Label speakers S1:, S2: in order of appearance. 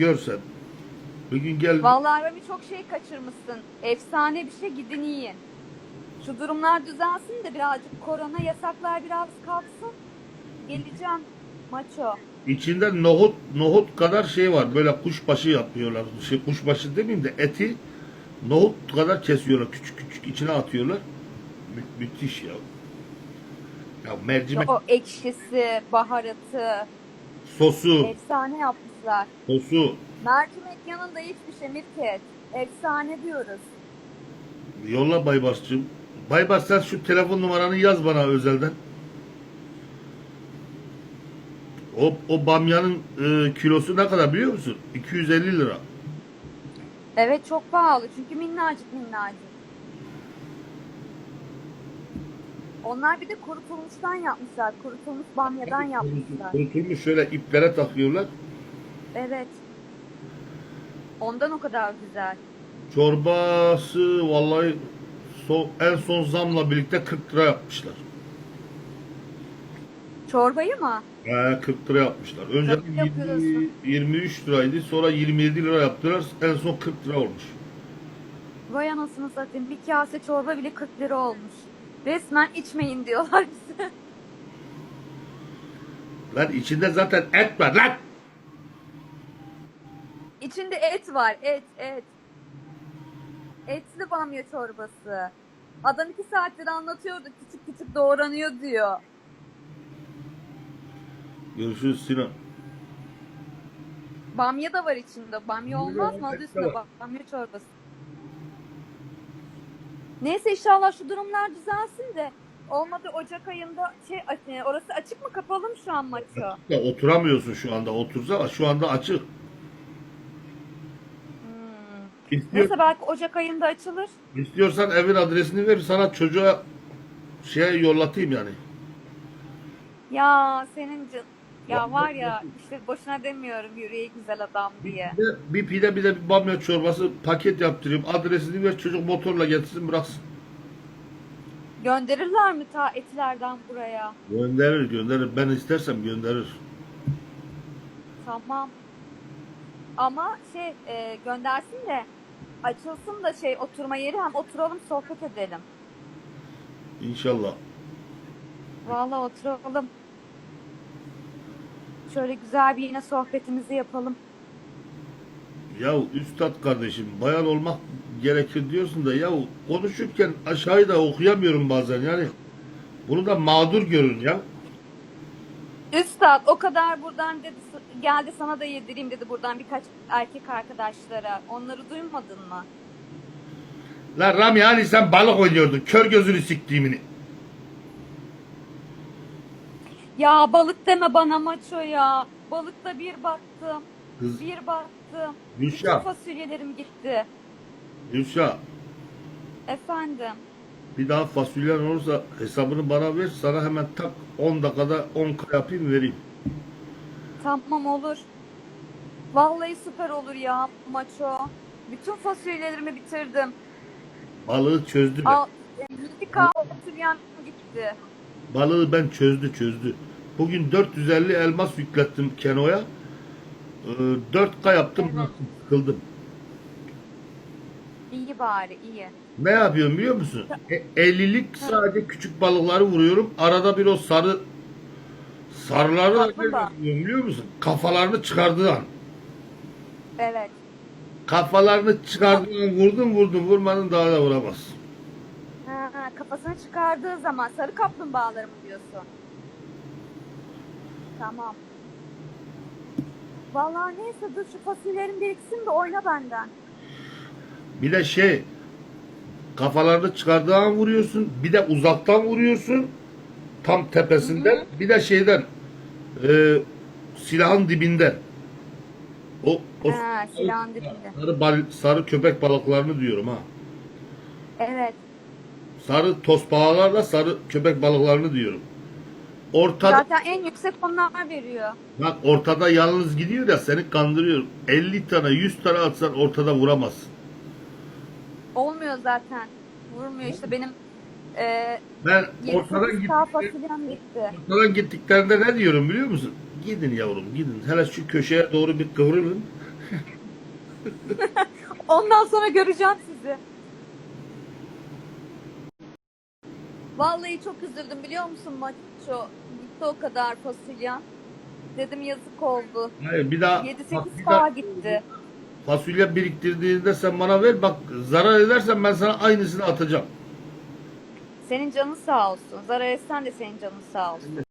S1: görsen. Bir gün gel.
S2: Vallahi Rami çok şey kaçırmışsın. Efsane bir şey gidin yiyin. Şu durumlar düzelsin de birazcık korona yasaklar biraz kalksın. Geleceğim maço.
S1: İçinde nohut nohut kadar şey var. Böyle kuşbaşı yapıyorlar. Şey kuşbaşı demeyeyim de eti nohut kadar kesiyorlar. Küçük küçük içine atıyorlar. Mü- müthiş ya. Ya mercimek
S2: O ekşisi, baharatı,
S1: sosu,
S2: efsane yapmışlar.
S1: sosu.
S2: Mercimek yanında hiçbir şey Mirket. Efsane diyoruz.
S1: Yolla Baybas'cığım. Baybas sen şu telefon numaranı yaz bana özelden. O, o bamyanın e, kilosu ne kadar biliyor musun? 250 lira.
S2: Evet çok pahalı çünkü minnacık minnacık. Onlar bir de kurutulmuştan yapmışlar. Kurutulmuş bamyadan yapmışlar.
S1: Kurutulmuş şöyle iplere takıyorlar.
S2: Evet. Ondan o kadar güzel.
S1: Çorbası vallahi so- en son zamla birlikte 40 lira yapmışlar.
S2: Çorbayı mı?
S1: He 40 lira yapmışlar. Önce
S2: Tabii yapıyorsun.
S1: 23 liraydı sonra 27 lira yaptılar. En son 40 lira olmuş.
S2: Vay anasını satayım. Bir kase çorba bile 40 lira olmuş. Resmen içmeyin diyorlar bize.
S1: Lan içinde zaten et var lan.
S2: İçinde et var. Et, et. Etli bamya çorbası. Adam iki saattir anlatıyordu. Küçük küçük doğranıyor diyor.
S1: Görüşürüz Sinan.
S2: Bamya da var içinde. Bamya olmaz mı? Adı üstünde bamya çorbası. Neyse inşallah şu durumlar düzelsin de olmadı Ocak ayında şey e, orası açık mı kapalı mı şu an maço?
S1: Ya oturamıyorsun şu anda. Otursa şu anda açık. İstiyor,
S2: Neyse belki Ocak ayında açılır.
S1: istiyorsan evin adresini ver sana çocuğa şey yollatayım yani.
S2: Ya senin can... Ya var ya işte boşuna demiyorum yüreği güzel adam diye.
S1: Bir de bir pide bir de bir bamya çorbası paket yaptırayım. Adresini ver çocuk motorla getirsin bıraksın.
S2: Gönderirler mi ta etilerden buraya?
S1: Gönderir gönderir. Ben istersem gönderir.
S2: Tamam. Ama şey e, göndersin de açılsın da şey oturma yeri hem oturalım sohbet edelim.
S1: İnşallah.
S2: Vallahi oturalım. Şöyle güzel bir yine sohbetimizi yapalım.
S1: Ya üstad kardeşim bayan olmak gerekir diyorsun da ya konuşurken aşağıyı da okuyamıyorum bazen yani. Bunu da mağdur görün ya.
S2: Üstad o kadar buradan dedi geldi sana da yedireyim dedi buradan birkaç erkek arkadaşlara. Onları duymadın mı?
S1: Lan Rami hani sen balık oynuyordun. Kör gözünü siktiğimini.
S2: Ya balık deme bana maço ya. Balıkta bir baktım.
S1: Kız
S2: Bir baktım. Bütün
S1: Gülşah.
S2: fasulyelerim gitti.
S1: Gülşah
S2: Efendim.
S1: Bir daha fasulyen olursa hesabını bana ver. Sana hemen tak 10 dakikada 10 k yapayım vereyim.
S2: Tamam olur. Vallahi süper olur ya maço. Bütün fasulyelerimi bitirdim.
S1: Balığı çözdü.
S2: Al, yedi kahvaltı gitti.
S1: Balığı ben çözdü çözdü. Bugün 450 elmas yüklettim Keno'ya. Ee, 4K yaptım
S2: Evet.
S1: sıkıldım.
S2: Bari iyi.
S1: Ne yapıyorum biliyor musun? E, 50'lik sadece küçük balıkları vuruyorum. Arada bir o sarı sarıları da vuruyorum biliyor musun? Kafalarını çıkardığı an.
S2: Evet.
S1: Kafalarını çıkardığı an vurdum vurdum vurmadın daha da vuramaz.
S2: Ha, ha, kafasını çıkardığı zaman sarı kaplumbağaları mı diyorsun? Tamam. Vallahi neyse dur şu fasulyelerin biriksin de oyna benden.
S1: Bir de şey kafalarını çıkardığı an vuruyorsun. Bir de uzaktan vuruyorsun. Tam tepesinden. Bir de şeyden e, silahın dibinden. O, o
S2: Ha, silahın dibinde.
S1: sarı, bal, sarı köpek balıklarını diyorum ha.
S2: Evet.
S1: Sarı tospağalarla sarı köpek balıklarını diyorum. Ortada
S2: Zaten en yüksek onlar veriyor.
S1: bak ortada yalnız gidiyor ya seni kandırıyor. 50 tane 100 tane atsan ortada vuramazsın.
S2: Olmuyor zaten. Vurmuyor işte benim e,
S1: Ben ortadan
S2: sekiz tane
S1: gittiklerinde,
S2: fasulyem gitti.
S1: ortadan gittiklerinde ne diyorum biliyor musun? Gidin yavrum gidin. Hele şu köşeye doğru bir kıvrılın.
S2: Ondan sonra göreceğim sizi. Vallahi çok üzüldüm biliyor musun maço? Gitti o kadar fasulyen. Dedim yazık oldu.
S1: Hayır bir daha
S2: 7-8
S1: bak, bir daha
S2: K gitti.
S1: Fasulye biriktirdiğinde sen bana ver bak zarar edersen ben sana aynısını atacağım.
S2: Senin canın sağ olsun. Zarar etsen de senin canın sağ olsun.